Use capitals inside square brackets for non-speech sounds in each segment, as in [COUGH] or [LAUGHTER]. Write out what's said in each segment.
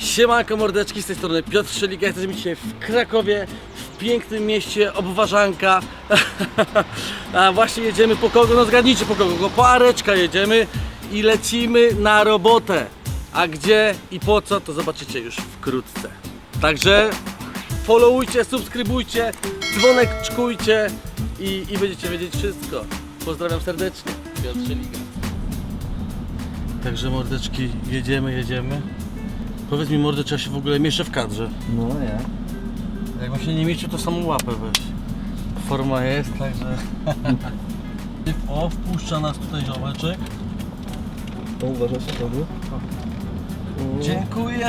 Siemanko mordeczki, z tej strony Piotr Szeliga, jesteśmy dzisiaj w Krakowie, w pięknym mieście Obwarzanka. [LAUGHS] A właśnie jedziemy po kogo? No zgadnijcie po kogo, po Areczka jedziemy i lecimy na robotę. A gdzie i po co, to zobaczycie już wkrótce. Także followujcie, subskrybujcie, dzwonek czkujcie i, i będziecie wiedzieć wszystko. Pozdrawiam serdecznie, Piotr Szeliga. Także mordeczki, jedziemy, jedziemy. Powiedz mi mordę, czy ja się w ogóle mieszczę w kadrze. No nie. Jakbym się nie mieścił, to samą łapę weź. Forma jest, także... [LAUGHS] o, wpuszcza nas tutaj ziomeczek. To uważasz się kogo? Dziękuję.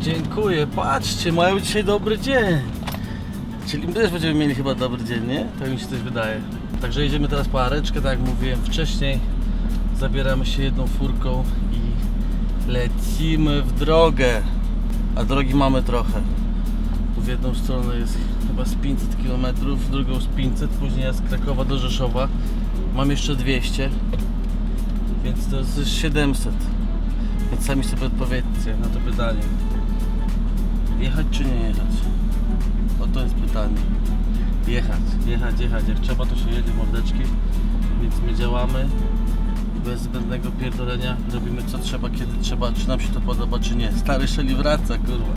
Dziękuję. Patrzcie, mają dzisiaj dobry dzień. Czyli my też będziemy mieli chyba dobry dzień, nie? Tak mi się coś wydaje. Także jedziemy teraz po Areczkę, tak jak mówiłem wcześniej. Zabieramy się jedną furką lecimy w drogę. A drogi mamy trochę. W jedną stronę jest chyba z 500 km, w drugą z 500, później z Krakowa do Rzeszowa. Mam jeszcze 200, więc to jest 700. Więc sami sobie odpowiedzcie na to pytanie. Jechać czy nie jechać? Oto jest pytanie. Jechać, jechać, jechać. Jak trzeba to się jedzie mordeczki. Więc my działamy. Bez zbędnego pierdolenia robimy co trzeba, kiedy trzeba, czy nam się to podoba, czy nie. Stary Szeli wraca, kurwa.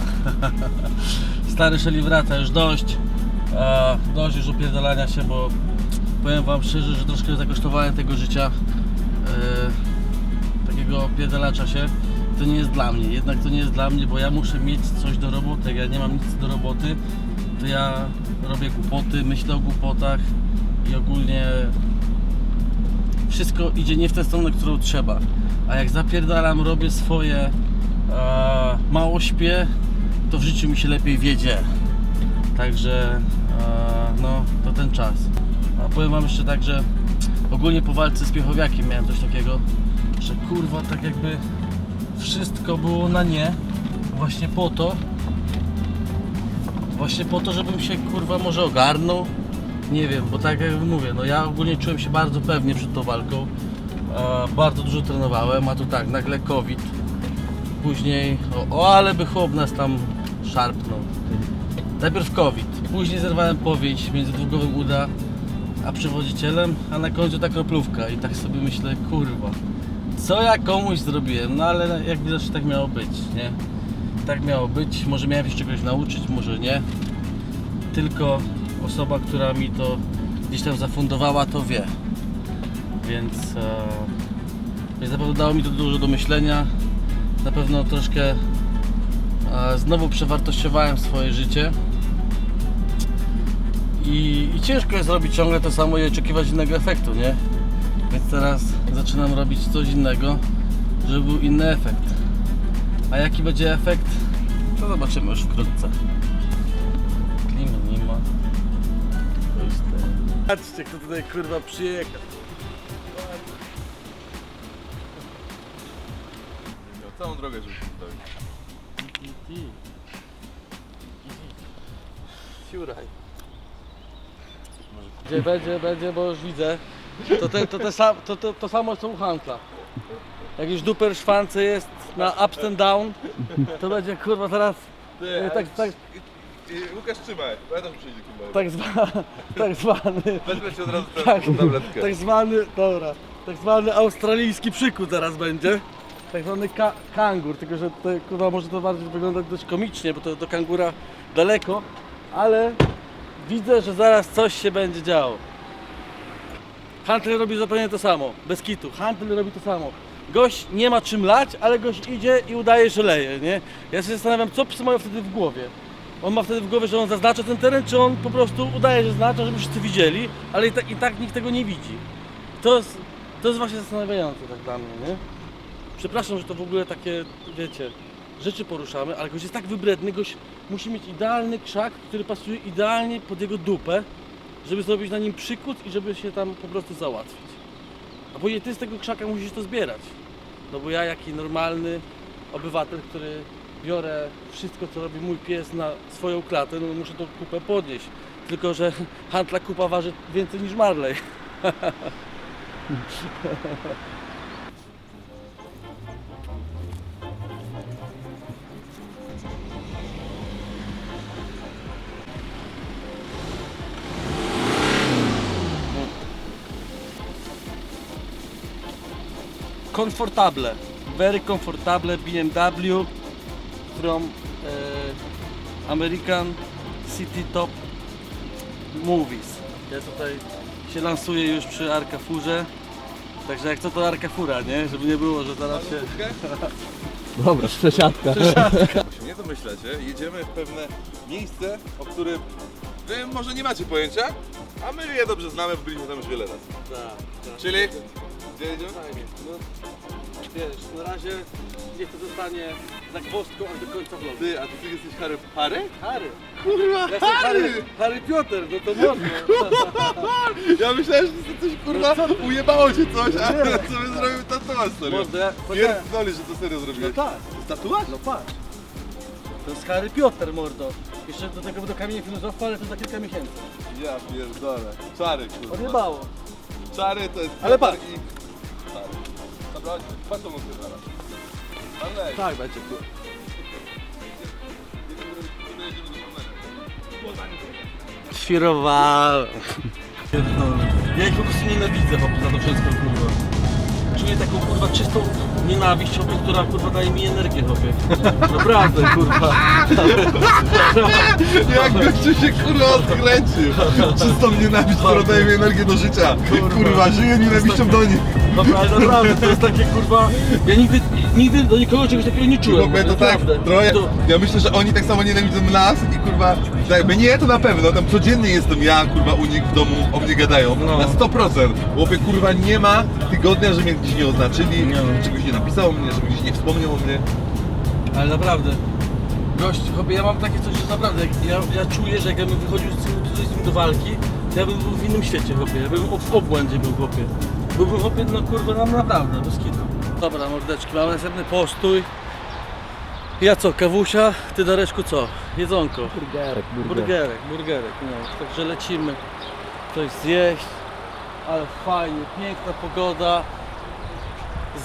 [LAUGHS] Stary Szeli wraca, już dość. E, dość już opierdolania się, bo powiem wam szczerze, że troszkę zakosztowałem tego życia. E, takiego pierdolacza się, to nie jest dla mnie. Jednak to nie jest dla mnie, bo ja muszę mieć coś do roboty. Jak ja nie mam nic do roboty, to ja robię głupoty, myślę o głupotach i ogólnie wszystko idzie nie w tę stronę, którą trzeba. A jak zapierdalam, robię swoje, e, mało śpię, to w życiu mi się lepiej wiedzie. Także e, no, to ten czas. A powiem Wam jeszcze tak, że ogólnie po walce z Piechowiakiem miałem coś takiego, że kurwa tak jakby wszystko było na nie właśnie po to właśnie po to, żebym się kurwa może ogarnął nie wiem, bo tak jak mówię, no ja ogólnie czułem się bardzo pewnie przed tą walką. E, bardzo dużo trenowałem, a tu tak, nagle COVID. Później, o, o ale by chłop nas tam szarpnął. Najpierw COVID, później zerwałem powieć międzydługowym uda a przewodzicielem, a na końcu ta kroplówka. I tak sobie myślę, kurwa co ja komuś zrobiłem, no ale jak widać tak miało być, nie? Tak miało być, może miałem się czegoś nauczyć, może nie. Tylko osoba, która mi to gdzieś tam zafundowała, to wie. Więc, e, więc na pewno dało mi to dużo do myślenia. Na pewno troszkę e, znowu przewartościowałem swoje życie. I, I ciężko jest robić ciągle to samo i oczekiwać innego efektu, nie? Więc teraz zaczynam robić coś innego, żeby był inny efekt. A jaki będzie efekt, to zobaczymy już wkrótce. Patrzcie, kto tutaj kurwa przyjechał. Miał całą drogę, żeby się dowiedzieć. Siuraj. Gdzie będzie, będzie, bo już widzę. To, te, to, te sam, to, to, to samo co u Hankla. Jak już duper szwance jest na ups and down, to będzie kurwa e, tak, tak, I Łukasz trzymaj, pamiętam, że przyjdzie kimber. tak, zwa, [LAUGHS] tak zwany Wezmę ci od razu tę Tak. tabletkę. tak zwany, dobra, tak zwany australijski przykód teraz będzie. Tak zwany ka kangur, tylko że to, kurwa, może to bardziej wyglądać dość komicznie, bo to do kangura daleko, ale widzę, że zaraz coś się będzie działo. Hunter robi zupełnie to samo, bez kitu. Hunter robi to samo. Gość nie ma czym lać, ale gość idzie i udaje, że leje, nie? Ja się zastanawiam, co psy mają wtedy w głowie. On ma wtedy w głowie, że on zaznacza ten teren, czy on po prostu udaje, że znacza, żeby wszyscy widzieli, ale i tak, i tak nikt tego nie widzi. To jest, to jest właśnie zastanawiające tak dla mnie, nie? Przepraszam, że to w ogóle takie, wiecie, rzeczy poruszamy, ale gość jest tak wybredny, gość musi mieć idealny krzak, który pasuje idealnie pod jego dupę, żeby zrobić na nim przykład i żeby się tam po prostu załatwić. A później ty z tego krzaka musisz to zbierać. No bo ja, jaki normalny obywatel, który biorę wszystko, co robi mój pies na swoją klatę, no muszę tą kupę podnieść. Tylko, że hantla kupa waży więcej niż Marley. Komfortable, very comfortable BMW from e, American City Top Movies. Ja tutaj się lansuję już przy Arkafurze. Także jak co to Arkafura, nie? Żeby nie było, że zaraz się... [LAUGHS] Dobra, przesiadka. Się [LAUGHS] nie domyślacie, jedziemy w pewne miejsce, o którym wy może nie macie pojęcia, a my je dobrze znamy, bo byliśmy tam już wiele razy. Tak, Czyli? Gdzie jedziemy? Fajnie. No, wiesz, na razie niech to zostanie zagwozdką aż do końca vlogu. Ty, a ty, ty jesteś Harry? Harry? Harry! Kurwa, Ja jestem Harry! Harry Piotr, no to można. [LAUGHS] Ja myślałem, że to coś kurwa ujebało cię coś, a [LAUGHS] sobie zrobił tatuaż serio. Można, ja... Pierdolisz, że to serio No zrobiłeś. tak, To jest tatuaż? no patrz. To jest Harry Piotr, mordo. Jeszcze do tego do kamienia filozofa, ale to za kilka miesięcy. Ja pierdolę. Czary kurwa. Odjebało. Czary to jest Ale Piotr patrz. i... Czary. Dobra, patrz co zaraz. Tak, będzie tu. Świrowałem. Ja ich po prostu nienawidzę chłopie, za to wszystko kurwa. Czuję taką kurwa czystą nienawiść chłopie, która kurwa daje mi energię chłopie. Naprawdę kurwa. Jak gościu się kurwa odkręcił. Czystą nienawiść, która daje mi energię do życia. Kurwa, żyję nienawiścią do nich. Dobra, ale naprawdę to jest takie kurwa. Ja nigdy, nigdy do nikogo czegoś takiego nie czułem. Bo to tak naprawdę. trochę, To, ja myślę, że oni tak samo nienawidzą nas i kurwa, tak, mnie to na pewno, tam codziennie jestem ja, kurwa, u nich w domu, o mnie gadają, No. na 100%. Chłopie, kurwa, nie ma tygodnia, że mnie gdzieś nie oznaczyli, Nie. czegoś nie napisał o mnie, żeby gdzieś nie wspomniał o mnie. ale naprawdę. Gość, chłopie, ja mam takie coś, że naprawdę, jak ja, ja czuję, że jak ja bym wychodził z tym, do walki, to ja bym był w innym świecie, chłopie. Ja bym w obłędzie był, chłopie. Byłbym, chłopie, no kurwa, nam naprawdę, bez kitu. Dobra, mordeczki, mamy następny postój. Ja co, kawusia, ty Dareczku co? Jedzonko. Burgerek, Burgerek, burgerek, no. Także lecimy coś zjeść, ale fajnie, piękna pogoda,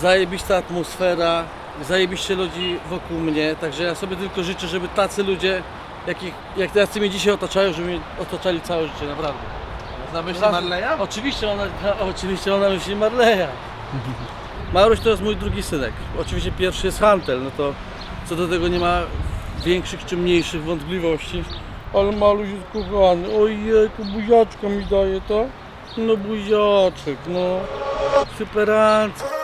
zajebista atmosfera, zajebiście ludzi wokół mnie, także ja sobie tylko życzę, żeby tacy ludzie, jakich, jak tacy mnie dzisiaj otaczają, żeby mnie otaczali całe życie, naprawdę. Na myśli Marleya? Oczywiście ona, [LAUGHS] oczywiście ona myśli Marleya. [LAUGHS] Maruś to jest mój drugi synek. Oczywiście pierwszy jest Hantel, no to co do tego nie ma większych czy mniejszych wątpliwości. Ale Maluś jest kochany. Ojejku, buziaczka mi daje, to? No buziaczek, no. Superancko.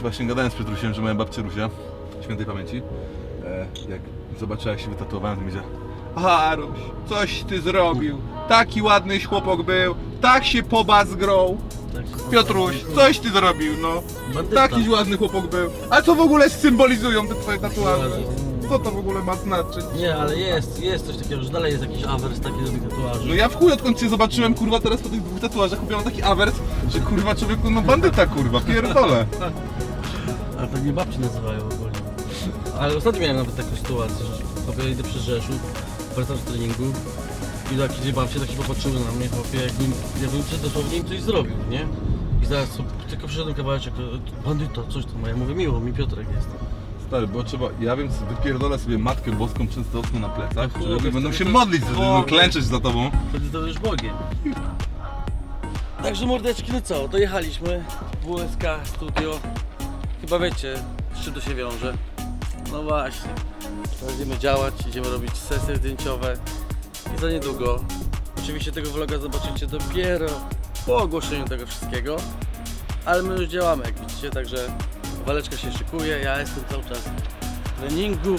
Właśnie gadałem z Piotrusiem, że moja babcia Rusia, świętej pamięci, e, jak zobaczyła jak się wytatuowałem, to mi powiedziała Haruś, coś ty zrobił, taki ładny chłopak był, tak się pobazgrał, Piotruś, coś ty zrobił, no, taki ładny chłopak był, a co w ogóle symbolizują te twoje tatuaże? Co to w ogóle ma znaczyć? Nie, ale jest, jest coś takiego, że dalej jest jakiś awers taki do tych tatuaży. No ja w chuj odkąd cię zobaczyłem, kurwa, teraz po tych dwóch tatuażach kupiłem taki awers, że kurwa człowieku, no bandyta kurwa, pierdolę. [LAUGHS] Ale tak mnie babci nazywają ogólnie. Ale ostatnio miałem nawet taką sytuację, że chłopie idę przez Rzeszów, wracam z treningu i do jakiejś babci tak się popatrzyły na mnie, chłopie, jakbym, jakbym przed dosłownie im coś zrobił, nie? I zaraz tylko przyszedłem kawałeczek, bandyto, coś tam, a ja mówię, miło, mi Piotrek jest. Stary, bo trzeba, ja więc wypierdolę sobie Matkę Boską częstotną na plecach, No, że ludzie będą się to- modlić, że będą klęczeć za tobą. Wtedy to już Bogiem. Także mordeczki, no co, dojechaliśmy, WSK Studio. Chyba wiecie, z czym to się wiąże. No właśnie, będziemy działać, idziemy robić sesje zdjęciowe i za niedługo. Oczywiście tego vloga zobaczycie dopiero po ogłoszeniu tego wszystkiego, ale my już działamy, jak widzicie, także waleczka się szykuje, ja jestem cały czas w treningu.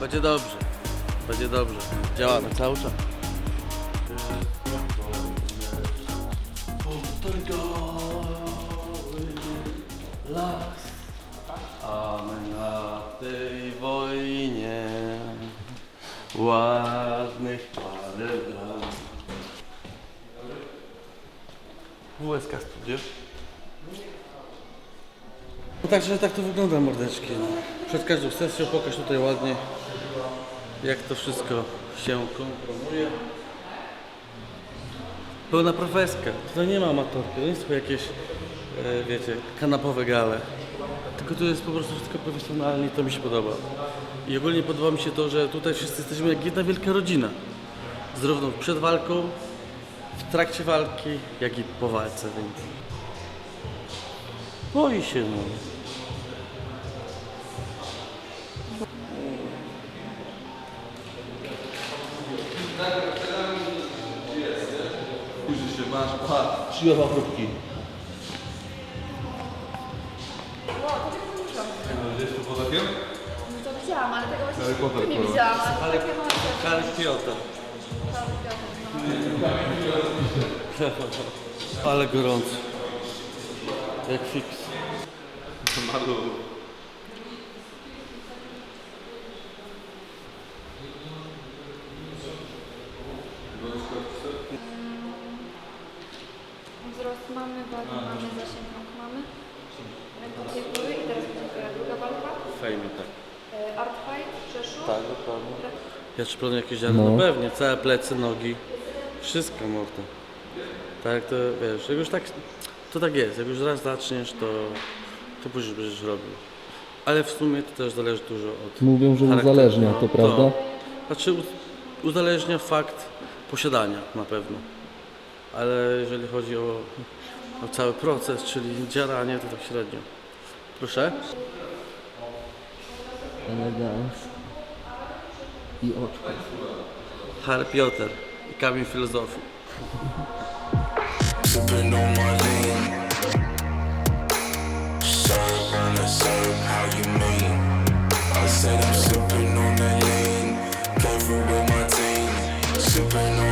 Będzie dobrze, będzie dobrze, działamy cały czas. Ładnych parę lat. WSK Studio. No także tak to wygląda mordeczki. No. Przed każdą sesją pokaż tutaj ładnie jak to wszystko się komponuje. Pełna profeska. Tutaj nie ma amatorki, to nie są jakieś, e, wiecie, kanapowe gale. Tylko tu jest po prostu wszystko profesjonalnie i to mi się podoba. I ogólnie podoba mi się to, że tutaj wszyscy jesteśmy jak jedna wielka rodzina. Zarówno przed walką, w trakcie walki, jak i po walce, więc... Boi się, no. Pójrzyj się, masz, aha, Siłowa próbki. gdzieś tu poza Harry Potter nie kolor. widziałam, ale takie. Karl Piotr. Ale gorąco. Jak fix. Malu. Wzrost mamy, wagę mamy, zasięg nóg mamy. Rękodzie góry i teraz będzie twoja druga walka. Fajnie, tak. E, Art fight, Rzeszów. Tak, dokładnie. Ja czy planuję jakieś ziarno? No. No. pewnie, całe plecy, nogi. Wszystko mordo. Tak, to wiesz, jak już tak, to tak jest. Jak już raz zaczniesz, to, to później będziesz robił. Ale w sumie to też zależy dużo od Mówią, że charakteru. uzależnia, to prawda? Znaczy u- uzależnia fakt posiadania na pewno. Ale jeżeli chodzi o, o cały proces, czyli dziaranie, to tak średnio. Proszę? Elegans. I oczko. Harry Piotr i kamień filozofii. sipping on my lean. Serve on a serve, how you mean? I said I'm sipping on that lean. Came through with my team. Sipping on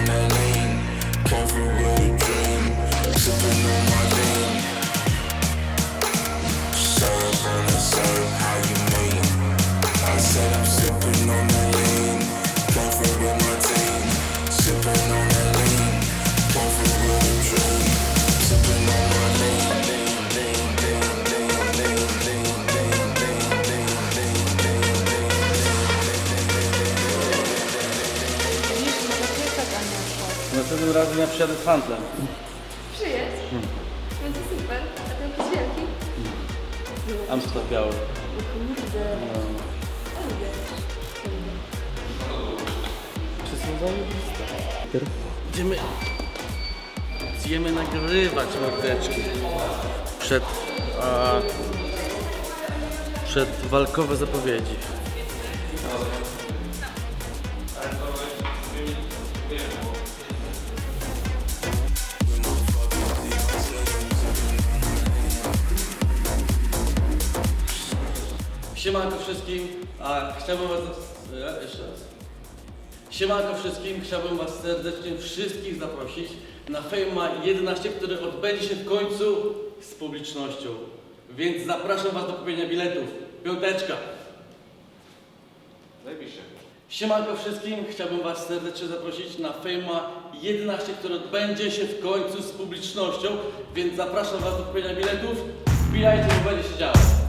ja przyjadę z handlem. Przyjedź. Będzie super. A ten jakiś wielki? Amstel biały. Kurde. Ja lubię. Wszystko zajebiste. Idziemy... Idziemy nagrywać mordeczki. Przed... A, przed walkowe zapowiedzi. Siemanko wszystkim, a chciałbym was... Ja, jeszcze raz. Siemanko wszystkim, chciałbym was serdecznie wszystkich zaprosić na Fejma 11, który odbędzie się w końcu z publicznością. Więc zapraszam was do kupienia biletów. Piąteczka. Zajebiście. Siemanko wszystkim, chciałbym was serdecznie zaprosić na Fejma 11, który odbędzie się w końcu z publicznością. Więc zapraszam was do kupienia biletów. Wbijajcie, bo będzie się działo.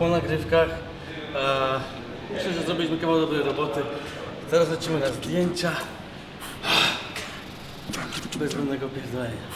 Po nagrywkach. E, myślę, że zrobiliśmy kawał dobrej roboty. Teraz lecimy na zdjęcia. Bez żadnego pierdolenia.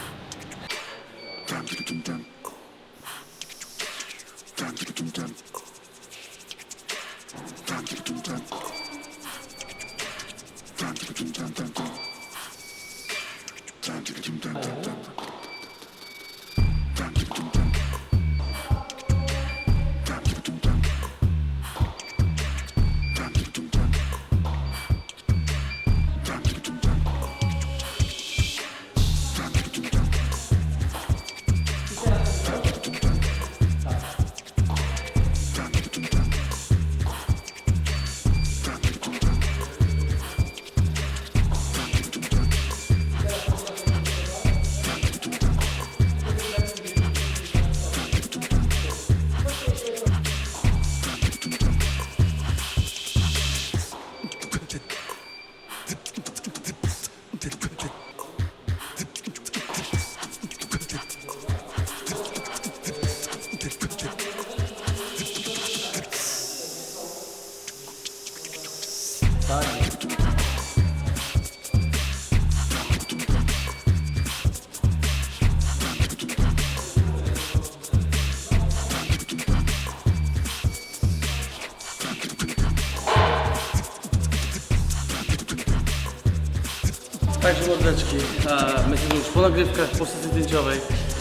Także mordeczki, a my jesteśmy już po nagrywkach, po sesji zdjęciowej.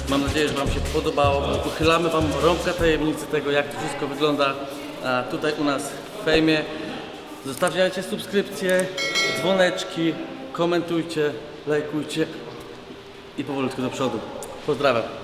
Mam nadzieję, że Wam się podobało. Uchylamy Wam rąbka tajemnicy tego, jak to wszystko wygląda tutaj u nas w fejmie. Zostawiajcie subskrypcje, dzwoneczki, komentujcie, lajkujcie i powolutku do przodu. Pozdrawiam.